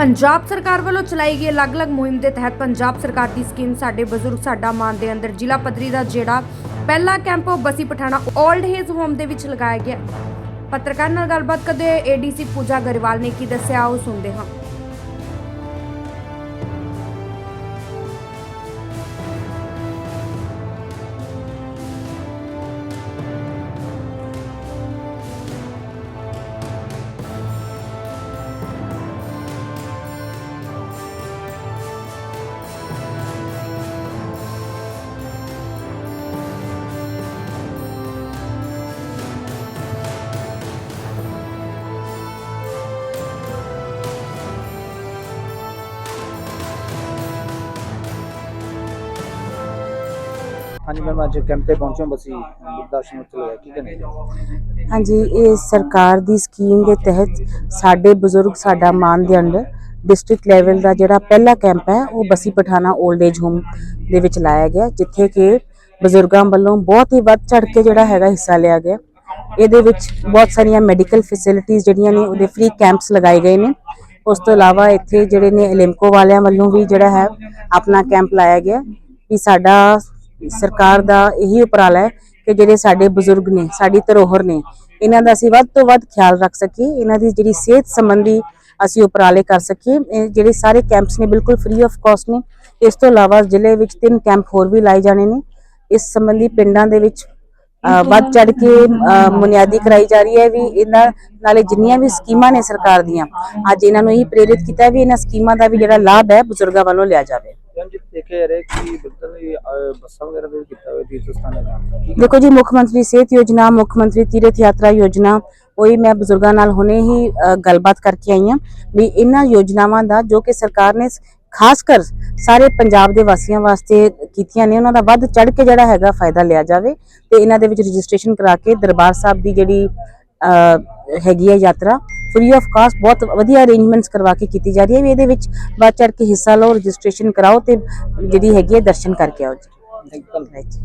ਪੰਜਾਬ ਸਰਕਾਰ ਵੱਲੋਂ ਚਲਾਈ ਗਈ ਅਲੱਗ-ਅਲੱਗ ਮੁਹਿੰਮ ਦੇ ਤਹਿਤ ਪੰਜਾਬ ਸਰਕਾਰ ਦੀ ਸਕੀਮ ਸਾਡੇ ਬਜ਼ੁਰਗ, ਸਾਡਾ ਮਾਨ ਦੇ ਅੰਦਰ ਜ਼ਿਲ੍ਹਾ ਪੱਧਰੀ ਦਾ ਜਿਹੜਾ ਪਹਿਲਾ ਕੈਂਪ, ਉਹ Bassi Pathana old age home ਦੇ ਵਿੱਚ ਲਗਾਇਆ ਗਿਆ। ਪੱਤਰਕਾਰ ਨਾਲ ਗੱਲਬਾਤ ਕਰਦੇ ਏਡੀਸੀ ਪੂਜਾ ਗਰੇਵਾਲ ਨੇ ਕੀ ਦੱਸਿਆ, ਉਹ ਸੁਣਦੇ ਹਾਂ। ਹਾਂਜੀ ਮੈਮ, ਅੱਜ ਕੈਂਪ ਤੇ ਪਹੁੰਚੇ ਬਸੀ ਗੁਰਦਾਸ਼ਨ ਉੱਤੇ ਲਗਾਇਆ ਕੀ ਕਹਿੰਦੇ ਹਾਂਜੀ, ਇਹ ਸਰਕਾਰ ਦੀ ਸਕੀਮ ਦੇ ਤਹਿਤ ਸਾਡੇ ਬਜ਼ੁਰਗ, ਸਾਡਾ ਮਾਨ ਦੇ ਅੰਡਰ ਡਿਸਟ੍ਰਿਕਟ ਲੈਵਲ ਦਾ ਜਿਹੜਾ ਪਹਿਲਾ ਕੈਂਪ ਹੈ, ਉਹ Bassi Pathana old age home ਦੇ ਵਿੱਚ ਲਾਇਆ ਗਿਆ, ਜਿੱਥੇ ਕਿ ਬਜ਼ੁਰਗਾਂ ਵੱਲੋਂ ਬਹੁਤ ਹੀ ਵੱਧ ਚੜ ਕੇ ਜਿਹੜਾ ਹੈਗਾ ਹਿੱਸਾ ਲਿਆ ਗਿਆ। ਇਹਦੇ ਵਿੱਚ ਬਹੁਤ ਸਾਰੀਆਂ ਮੈਡੀਕਲ ਫੈਸਿਲਿਟੀਆਂ ਜਿਹੜੀਆਂ ਨੇ, ਉਹਦੇ ਫ੍ਰੀ ਕੈਂਪਸ ਲਗਾਏ ਗਏ ਨੇ। ਉਸ ਤੋਂ ਇਲਾਵਾ ਇੱਥੇ ਜਿਹੜੇ ਨੇ ਐਲਿਮਕੋ ਵਾਲਿਆਂ ਵੱਲੋਂ ਵੀ ਜਿਹੜਾ ਹੈ, ਆਪਣਾ ਕੈਂਪ ਲਾਇਆ ਗਿਆ। ਕਿ ਸਾਡਾ ਸਰਕਾਰ ਦਾ ਇਹੀ ਉਪਰਾਲਾ ਹੈ ਕਿ ਜਿਹੜੇ ਸਾਡੇ ਬਜ਼ੁਰਗ ਨੇ, ਸਾਡੀ ਧਰੋਹਰ ਨੇ, ਇਹਨਾਂ ਦਾ ਅਸੀਂ ਵੱਧ ਤੋਂ ਵੱਧ ਖਿਆਲ ਰੱਖ ਸਕੀਏ, ਇਹਨਾਂ ਦੀ ਜਿਹੜੀ ਸਿਹਤ ਸੰਬੰਧੀ ਅਸੀਂ ਉਪਰਾਲੇ ਕਰ ਸਕੀਏ, ਇਹ ਜਿਹੜੇ ਸਾਰੇ ਕੈਂਪਸ ਨੇ ਬਿਲਕੁਲ ਫ੍ਰੀ ਆਫ ਕਾਸਟ ਨੇ, ਇਸ ਤੋਂ ਇਲਾਵਾ ਜ਼ਿਲ੍ਹੇ ਵਿੱਚ ਤਿੰਨ ਕੈਂਪ ਹੋਰ ਵੀ ਲਾਏ ਜਾਣੇ ਨੇ, ਇਸ ਸੰਬੰਧੀ ਪਿੰਡਾਂ ਦੇ ਵਿੱਚ ਵੱਧ ਚੜ ਕੇ ਬੁਨਿਆਦੀ ਕਰਾਈ ਜਾ ਰਹੀ ਹੈ ਵੀ ਇਹਨਾਂ ਨਾਲੇ ਜਿੰਨੀਆਂ ਵੀ ਸਕੀਮਾਂ ਨੇ ਸਰਕਾਰ ਦੀਆਂ, ਅੱਜ ਇਹਨਾਂ ਨੂੰ ਇਹ ਪ੍ਰੇਰਿਤ ਕੀਤਾ ਵੀ ਇਹਨਾਂ ਸਕੀਮਾਂ ਦਾ ਵੀ ਜਿਹੜਾ ਲਾਭ ਹੈ ਬਜ਼ੁਰਗਾਂ ਵੱਲੋਂ ਲਿਆ ਜਾਵੇ। ਦੇਖਿਆ ਰਿਹਾ ਕਿ ਬਿਲਕੁਲ ਹੀ ਅਹ, ਬੱਸਾਂ ਵਗੈਰਾ ਦੇ ਵੀ ਕੀਤਾ ਹੋਇਆ ਤੀਰਥ ਸਥਾਨਾਂ ਦਾ ਕੀ ਦੇਖੋ ਜੀ ਮੁੱਖ ਮੰਤਰੀ ਸਿਹਤ ਯੋਜਨਾ ਮੁੱਖ ਮੰਤਰੀ ਤੀਰਥ ਯਾਤਰਾ ਯੋਜਨਾ ਉਹੀ ਮੈਂ ਬਜ਼ੁਰਗਾਂ ਨਾਲ ਹੁਣੇ ਹੀ ਅ, ਗੱਲਬਾਤ ਕਰਕੇ ਆਈ ਹਾਂ ਵੀ ਇਹਨਾਂ ਯੋਜਨਾਵਾਂ ਦਾ ਜੋ ਕਿ ਸਰਕਾਰ ਨੇ ਸ- ਖਾਸ ਕਰ ਸਾਰੇ ਪੰਜਾਬ ਦੇ ਵਾਸੀਆਂ ਵਾਸਤੇ ਕੀਤੀਆਂ ਨੇ ਉਹਨਾਂ ਦਾ ਵੱਧ ਚੜ ਕੇ ਜਿਹੜਾ ਹੈਗਾ ਫਾਇਦਾ ਲਿਆ ਜਾਵੇ ਤੇ ਇਹਨਾਂ ਦੇ ਵਿੱਚ ਰਜਿਸਟ੍ਰੇਸ਼ਨ ਕਰਾ ਕੇ ਦਰਬਾਰ ਸਾਹਿਬ ਦੀ ਜਿਹੜੀ ਅ, ਹੈਗੀ ਹੈ ਯਾਤਰਾ ਫ੍ਰੀ ਆਫ ਕਾਸਟ ਬਹੁਤ ਵਧੀਆ ਅਰੇਂਜਮੈਂਟਸ ਕਰਵਾ ਕੇ ਕੀਤੀ ਜਾ ਰਹੀ ਹੈ। ਵੀ ਇਹਦੇ ਵਿੱਚ ਵੱਧ ਚੜ ਕੇ ਹਿੱਸਾ ਲਓ ਰਜਿਸਟ੍ਰੇਸ਼ਨ ਕਰਾਓ ਤੇ ਜਿਹੜੀ ਹੈਗੀ ਹੈ ਦਰਸ਼ਨ ਕਰਕੇ ਆਓ ਜੀ.